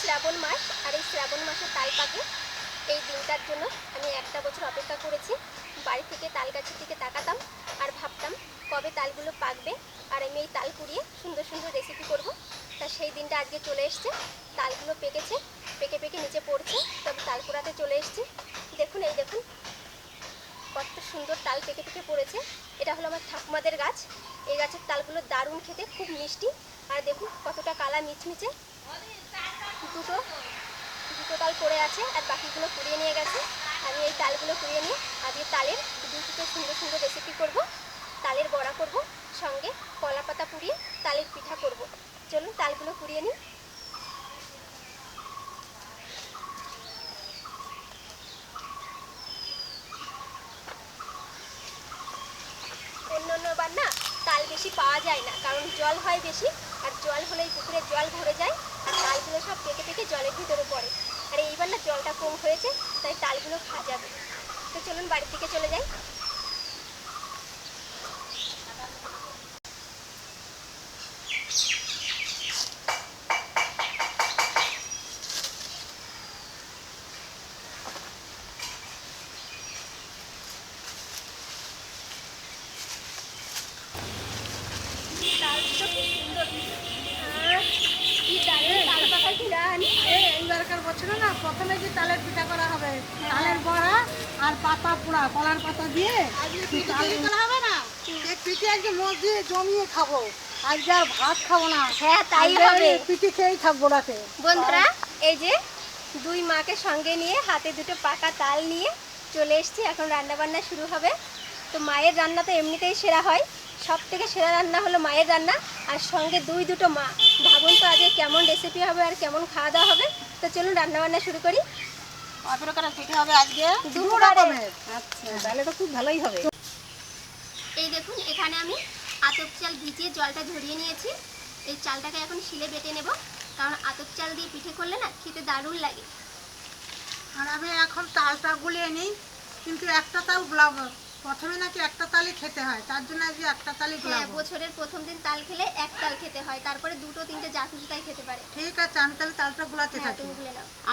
শ্রাবণ মাস, আর এই শ্রাবণ মাসে তাল পাকে। এই দিনটার জন্য আমি একটা বছর অপেক্ষা করেছি। বাড়ি থেকে তাল গাছের দিকে তাকাতাম আর ভাবতাম, কবে তালগুলো পাকবে, আর আমি এই তাল কুড়িয়ে সুন্দর সুন্দর রেসিপি করব। তা সেই দিনটা আজকে চলে এসছে। তালগুলো পেকেছে, পেকে পেকে নিচে পড়ছে, তবে তাল কুড়াতে চলে এসছি। দেখুন, এই দেখুন, কত সুন্দর তাল পেকে পেকে পড়েছে। এটা হলো আমার ঠাকুমাদের গাছ। এই গাছের তালগুলো দারুণ খেতে, খুব মিষ্টি। আর দেখুন, কতটা কালা মিচমিচে। দুটো দুটো তাল পড়ে আছে আর বাকিগুলো কুড়িয়ে নিয়ে গেছে। আমি এই তালগুলো কুড়িয়ে নিয়ে আজকে তালের দুটো সুন্দর সুন্দর রেসিপি করব। তালের বড়া করব, সঙ্গে কলা পাতা পুড়িয়ে তালের পিঠা করব। চলুন তালগুলো কুড়িয়ে নিই। অন্য অন্যবার না তাল বেশি পাওয়া যায় না, কারণ জল হয় বেশি, আর জল হলেই পুকুরে জল ভরে যায়। সব পেকে পেকে জলের ভিতরে পড়ে। আর এইবার না জলটা কম হয়েছে, তাই তালগুলো খাওয়া যাবে তো চলুন বাড়ির দিকে চলে যাই তালগুলো কি সুন্দর আহ, কি দারুণ তাল পাতা ঘিরান এই বছরে না প্রথমে যে তালের পিঠা করা হবে তালের বড়া আর পাতা পোড়া কলার পাতা দিয়ে করা হবে না? পিঠে জমিয়ে খাব। আজকে আর ভাত খাব না। হ্যাঁ তাই হবে। পিঠে খেয়েই থাকব রাতে। বন্ধুরা এই যে দুই মাকে সঙ্গে নিয়ে হাতে দুটো পাকা তাল নিয়ে চলে এসেছি। এখন রান্না বান্না শুরু হবে। তো মায়ের রান্না তো এমনিতেই সেরা হয়। সব থেকে সেরা রান্না হলো মায়ের রান্না। আর সঙ্গে দুই দুটো মা। ভাবুন তো আজকে কেমন রেসিপি হবে আর কেমন খাওয়া দাওয়া হবে। তো চলুন রান্না বান্না শুরু করি। কত প্রকারের পিঠে হবে আজকে? দু দু রকমের। রকমের আচ্ছা তাহলে তো খুব ভালোই হবে। এই দেখুন এখানে আমি আতপ চাল ভিজিয়ে জলটা ঝরিয়ে নিয়েছি। এই চালটাকে এখন শিলে বেটে নেব কারণ আতপ চাল দিয়ে পিঠে করলে না খেতে দারুণ লাগে। আর আমি এখন তালটা গুলিয়ে নিই কিন্তু একটা তাল গুলাবো। প্রথমে নাকি একটা তালই খেতে হয় তার জন্য আজকে একটা তালই হ্যাঁ বছরের প্রথম দিন তাল খেলে এক তাল খেতে হয় তারপরে দুটো তিনটে যা খুশি তাই খেতে পারে। ঠিক আছে আমি তাহলে তালটা গুলাতে হ্যাঁ থাকি।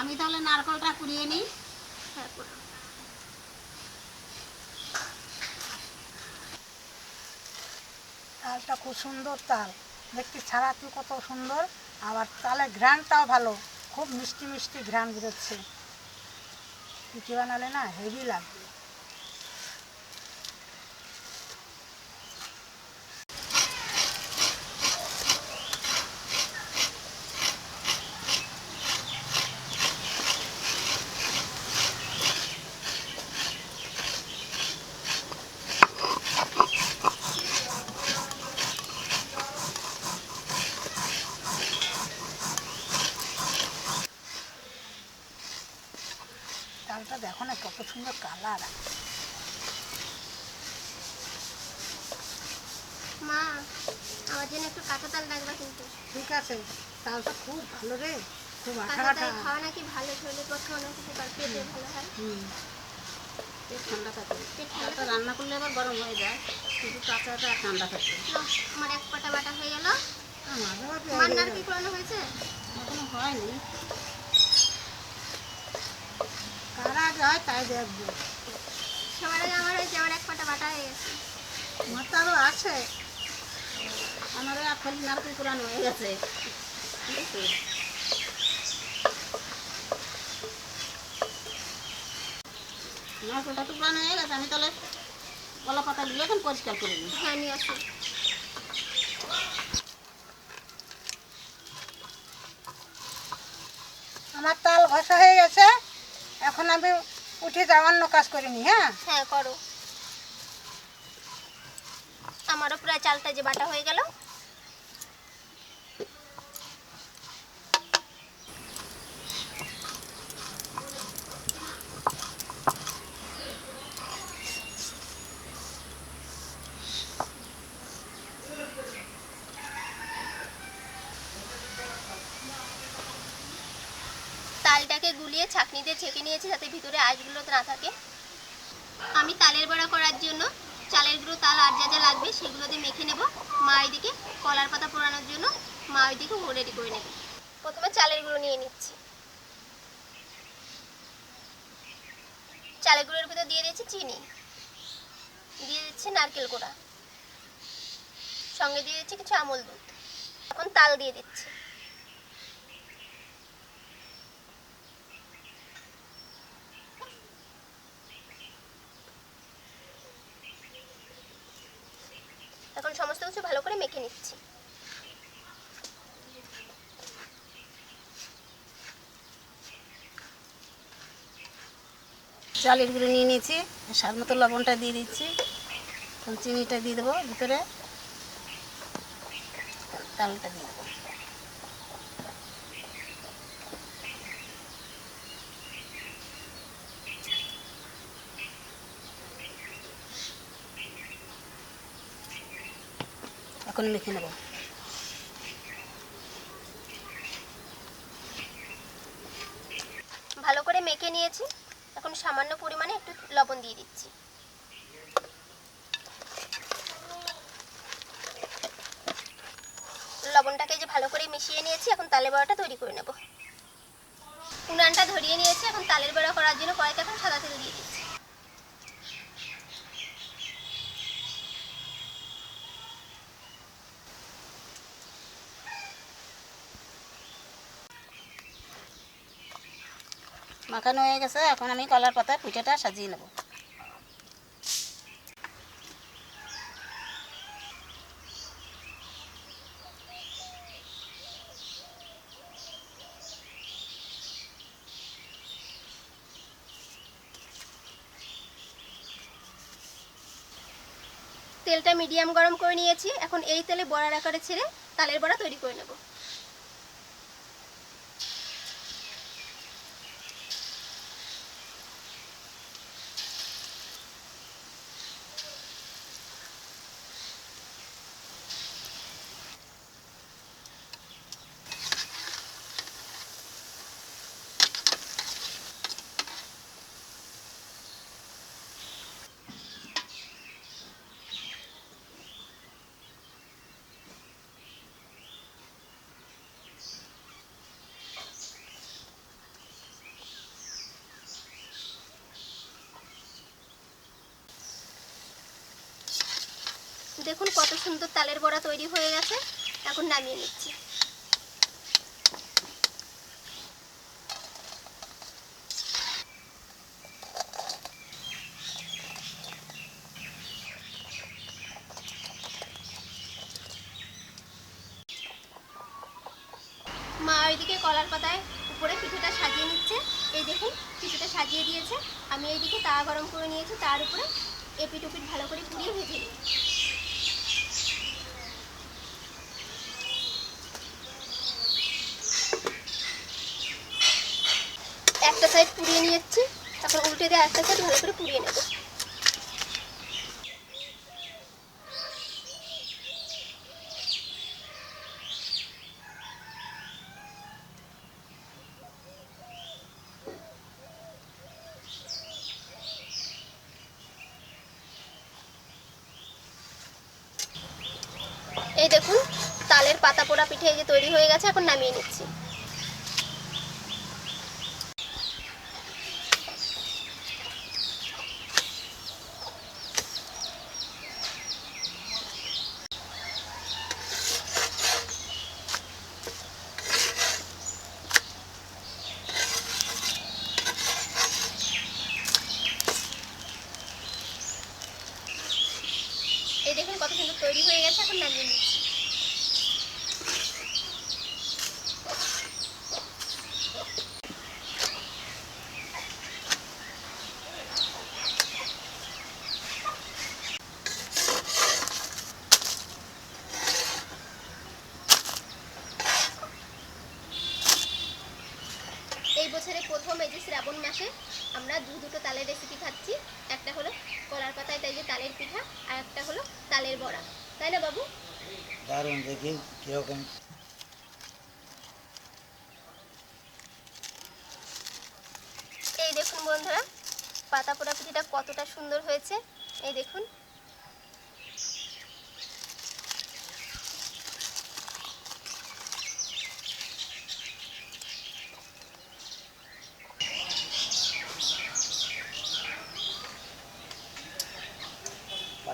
আমি তাহলে নারকলটা কুড়িয়ে নিই। হ্যাঁ। তালটা খুব সুন্দর তাল। দেখতে ছাড়া তুই কত সুন্দর আবার তালের ঘ্রাণটাও ভালো। খুব মিষ্টি মিষ্টি ঘ্রাণ বেরোচ্ছে। পিঠে বানালে না হেভি লাগবে তালটা দেখো না কত সুন্দর কালার মা আমার জন্য একটু কাঁচা তাল রাখবা কিন্তু। ঠিক আছে তালটা খুব ভালো রে খুব আঠা আঠা খাওয়া নাকি ভালো শরীরের পক্ষে অনেক উপকার পেটে ভালো হয়। পেট ঠান্ডা থাকে রান্না করলে আবার গরম হয়ে যায় কিন্তু কাঁচাটা ঠান্ডা থাকে আমার এক পাটা বাটা হয়ে গেল। তোমার কি করানো হয়েছে? এখনও হয়নি। কারা আগে হয় তাই দেখব। সবার আগে আমার হয়েছে আমার এক পাটা বাটা হয়ে গেছে। আমার তো আরও আছে। আমার ফলি নারকেল পুরানো হয়ে গেছে? নারকেলটা তো পুরানো হয়ে গেছে আমি তাহলে কলা পাতাগুলো এখন পরিষ্কার করে নিই। হ্যাঁ নিয়ে আসুন আমার তাল ঘষা হয়ে গেছে এখন আমি উঠে যাওয়ান্য কাজ করিনি হ্যাঁ? হ্যাঁ করো। আমারও প্রায় চালটা যে বাটা হয়ে গেল তালটাকে গুলিয়ে ছাঁকনিতে ছেঁকে নিয়েছি যাতে ভিতরে আঁশগুলো না থাকে। আমি তালের বড়া করার জন্য চালের গুঁড়ো তাল আর যা যা লাগবে সেগুলো দিয়ে মেখে নেব। মা এদিকে কলার পাতা পোড়ানোর জন্য, মা ওইদিকে ও রেডি করে নেবে। প্রথমে চালের গুঁড়ো নিয়ে নিচ্ছি। চালের গুঁড়োর ভিতর দিয়ে দিয়েছি চিনি। দিয়ে দিচ্ছি নারকেল কোড়া। সঙ্গে দিয়ে দিচ্ছি কিছু আমল দুধ। এখন তাল দিয়ে দিচ্ছি এখন সমস্ত কিছু ভালো করে মেখে নিচ্ছি। চালের গুঁড়ো নিয়ে নিয়েছি, স্বাদ মতো লবণটা দিয়ে দিচ্ছি, চিনিটা দিয়ে দেবো ভিতরে, তালটা দিয়ে দেবো। এখন মেখে নেব। ভালো করে মেখে নিয়েছি। এখন সামান্য পরিমাণে একটু লবণ দিয়ে দিচ্ছি। লবণটাকে যে ভালো করে মিশিয়ে নিয়েছি, এখন তালে বড়াটা তৈরি করে নেব। উনানটা ধরিয়ে নিয়েছি, এখন তালের বড়া করার জন্য কড়াইতে এখন সাদা তেল দিয়ে দিচ্ছি। মাখানো হয়ে গেছে, এখন আমি কলার পাতায় পিঠাটা সাজিয়ে নেব। তেলটা মিডিয়াম গরম করে নিয়েছি, এখন এই তেলে বড়ার আকারে ছেড়ে তালের বড়া তৈরি করে নেব। দেখুন কত সুন্দর তালের বড়া তৈরি হয়ে গেছে। এখন নামিয়ে নিচ্ছি। মা ওইদিকে কলার পাতায় উপরে পিঠেটা সাজিয়ে নিচ্ছে। এই দেখুন, পিঠেটা সাজিয়ে দিয়েছে। আমি এইদিকে তাওয়া গরম করে নিয়েছি, তার উপরে এপিট ওপিট ভালো করে পুড়িয়ে ভেজে নিই একটা সাইড পুড়িয়ে নিয়েছি, তারপর উল্টে দিয়ে একটা সাইড ভালো করে পুড়িয়ে নেব। এই দেখুন, তালের পাতা পোড়া পিঠে যে তৈরি হয়ে গেছে, এখন নামিয়ে নিচ্ছি। এই দেখুন কত সুন্দর তৈরি হয়ে গেছে এখন নামিয়ে নিচ্ছি এই বছরে প্রথম এই যে শ্রাবণ মাসে আমরা দু দুটো তালের রেসিপি খাচ্ছি। একটা হলো কলার পাতায় তাই যে তালের পিঠা আর একটা হলো তালের বড়া। তাই না বাবু? দারুণ দেখি কীরকম। এই দেখুন বন্ধুরা পাতা পোড়া পিঠাটা কতটা সুন্দর হয়েছে। এই দেখুন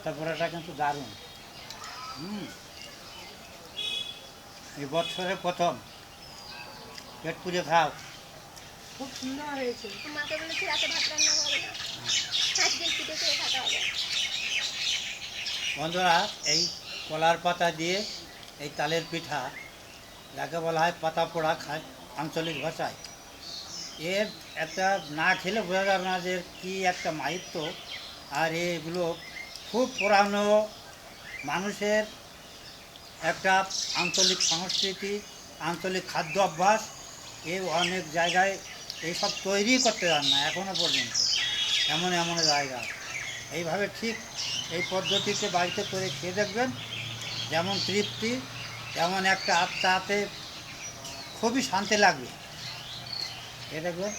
পাতা পোড়াটা কিন্তু দারুণ। হুম। এই বছরে প্রথম। পেট পুজো খাও। খুব সুন্দর হয়েছে। মাকে বলেছি রাতে ভাত রান্না হবে আজকে পিঠে করে থাকা হবে বন্ধুরা এই কলার পাতা দিয়ে এই তালের পিঠা যাকে বলা হয় পাতা পোড়া খায় আঞ্চলিক ভাষায়। এর একটা না খেলে বোঝা যাবে না যে কী একটা মাহিত্য আর এগুলো খুব পুরানো মানুষের একটা আঞ্চলিক সংস্কৃতি, আঞ্চলিক খাদ্য অভ্যাস, এ অনেক জায়গায় এইসব তৈরি করতে যান না এখনও পর্যন্ত। এমন এমন জায়গা। এইভাবে ঠিক এই পদ্ধতিতে বাড়িতে করে খেয়ে দেখবেন, যেমন তৃপ্তি, তেমন একটা আত্মাতে খুবই শান্তি লাগবে। খেয়ে দেখবেন,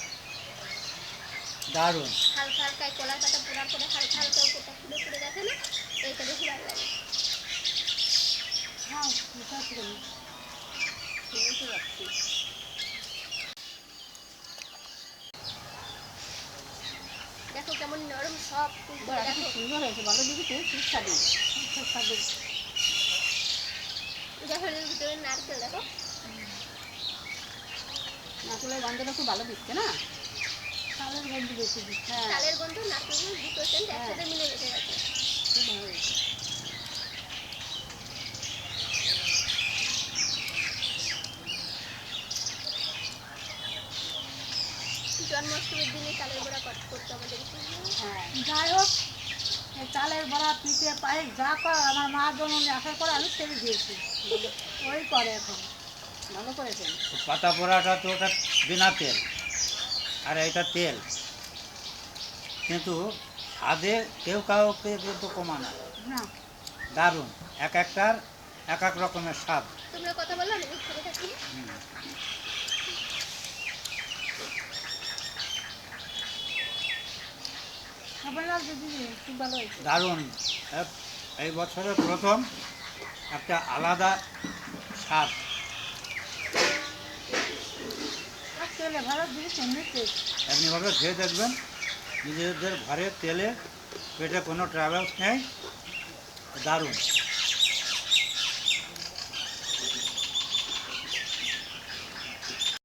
দারুণ। হালকা হালকা এই পাতা পরে হালকা হালকা ফুলে দেখে না এইটা বেশি ভালো লাগে হ্যাঁ বিশ্বাস করি দেখো কেমন নরম সব বড়াটা খুব সুন্দর হয়েছে বলো দিদি খুব সুস্বাদু সুস্বাদু দেখো ভিতরে নারকেল দেখো। নারকেলের গন্ধটা খুব ভালো দিচ্ছে না? চালের গন্ধ বেশি দিচ্ছে। হ্যাঁ। গন্ধ নারকেল দুটো সেন্ট একসাথে মিলে গেছে গেছে। খুব ভালো হয়েছে। জন্মাষ্টমীর দিনে চালের বড়া কর- করতো আমাদের হ্যাঁ যাই হোক এই চালের বড়া পিঠে পায়ে যা করে আমার মা জননী আসার পরে আমি ছেড়ে দিয়েছি। ওই করে এখন। ভালো করেছেন। পাতা পোড়াটা তো ওটা বিনা তেল আর এটা তেল। কিন্তু স্বাদে কেউ কাউকে কিন্তু কমানো না। দারুণ। এক একটার এক এক রকমের স্বাদ। তোমরা কথা বলো আমি খেতে থাকি হুম। সবাই লাগছে দিদি খুব ভালো হয়েছে দারুণ। এই বছরের প্রথম একটা আলাদা স্বাদ। এমনিভাবে খেয়ে দেখবেন নিজেদের ঘরে তেলে পেটে কোনো ট্রাভেলস নেই দারুণ।